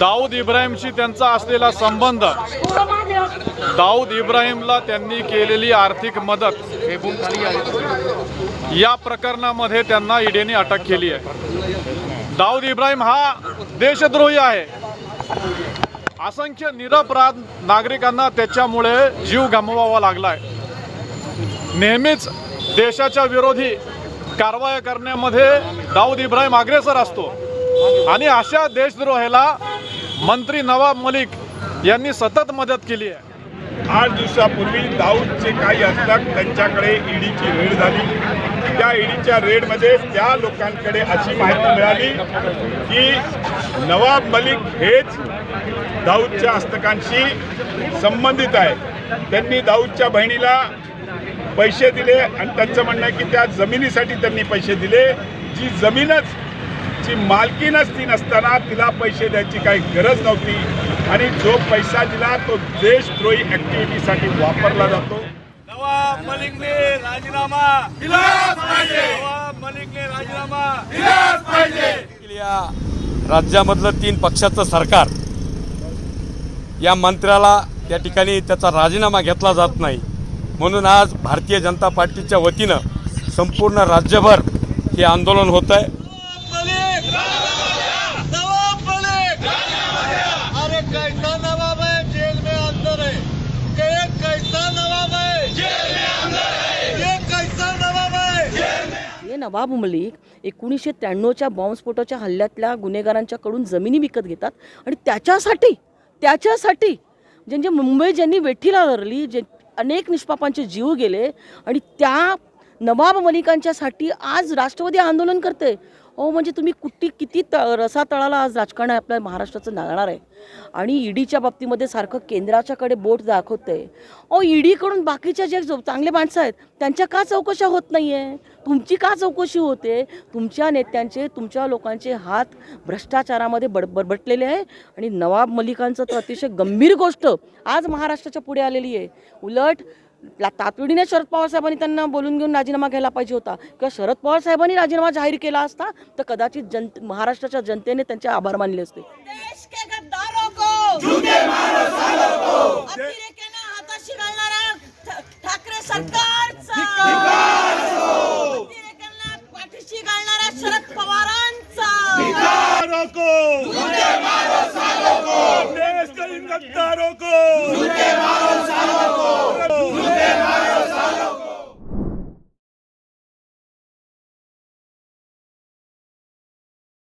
दाऊद इब्राहिमशी त्यांचा असलेला संबंध. दाऊद इब्राहिमला त्यांनी केलेली आर्थिक मदत या प्रकरणामध्ये त्यांना ईडीने अटक केली आहे. दाऊद इब्राहिम हा देशद्रोही आहे. असंख्य निरपराध नागरिकांना त्याच्यामुळे जीव गमवावा लागलाय. नेहमीच देशाच्या विरोधी कारवाया करण्यामध्ये दाऊद इब्राहिम अग्रेसर असतो. आणि अशा देशद्रोहेला मंत्री नवाब मलिक यांनी सतत मदत केली आहे. आठ दिवसापूर्वी दाऊदचे काही असतात त्यांच्याकडे ईडीची रेड झाली. त्या ईडीच्या रेडमध्ये त्या लोकांकडे अशी माहिती मिळाली की नवाब मलिक हेच दाऊदच्या हस्तकांशी संबंधित आहे. त्यांनी दाऊदच्या बहिणीला पैसे दिले आणि त्यांचं म्हणणं आहे की त्या जमिनीसाठी त्यांनी पैसे दिले. जी जमीनच ची मालकीनच ती नसताना तिला पैसे द्यायची काही गरज नव्हती. आणि जो पैसा दिला तो देशद्रोही ऍक्टिव्हिटीसाठी वापरला जातो. नवाब मलिकने राजीनामा दिलाच पाहिजे. नवाब मलिकने राजीनामा दिलाच पाहिजे. या राज्यामधलं तीन पक्षाचं सरकार या मंत्र्याला त्या ठिकाणी त्याचा राजीनामा घेतला जात नाही. म्हणून आज भारतीय जनता पार्टीच्या वतीनं संपूर्ण राज्यभर हे आंदोलन होत आहे नवाब मलिक अरे कैसा नवाब है जेल में अंदर है ये कैसा नवाब है जेल में अंदर है ये कैसा नवाब है हे नवाब मलिक एकोणीसशे त्र्याण्णवच्या बॉम्बस्फोटाच्या हल्ल्यातल्या गुन्हेगारांच्याकडून जमिनी विकत घेतात आणि त्याच्यासाठी त्याच्यासाठी ज्यांचे मुंबई ज्यांनी वेठीला धरली जे अनेक निष्पापांचे जीव गेले आणि त्या नवाब मलिकांच्यासाठी आज राष्ट्रवादी आंदोलन करते हो म्हणजे तुम्ही कुठे किती त रसातळाला आज राजकारण आपल्या महाराष्ट्राचं नागणार आहे. आणि ईडीच्या बाबतीमध्ये सारखं केंद्राच्याकडे बोट दाखवते अहो ईडीकडून बाकीच्या जे चांगले माणसं आहेत त्यांच्या का चौकशा होत नाही आहे तुमची का चौकशी होते? तुमच्या नेत्यांचे तुमच्या लोकांचे हात भ्रष्टाचारामध्ये बड बरबटलेले आहे आणि नवाब मलिकांचं तर अतिशय गंभीर गोष्ट आज महाराष्ट्राच्या पुढे आलेली आहे. उलट तातडीने शरद पवार साहेबांनी त्यांना बोलून घेऊन राजीनामा घ्यायला पाहिजे होता. किंवा शरद पवार साहेबांनी राजीनामा जाहीर केला असता तर कदाचित जन महाराष्ट्राच्या जनतेने त्यांचे आभार मानले असते. देश के शरद पवारांचा. देश के इन गद्दारों को.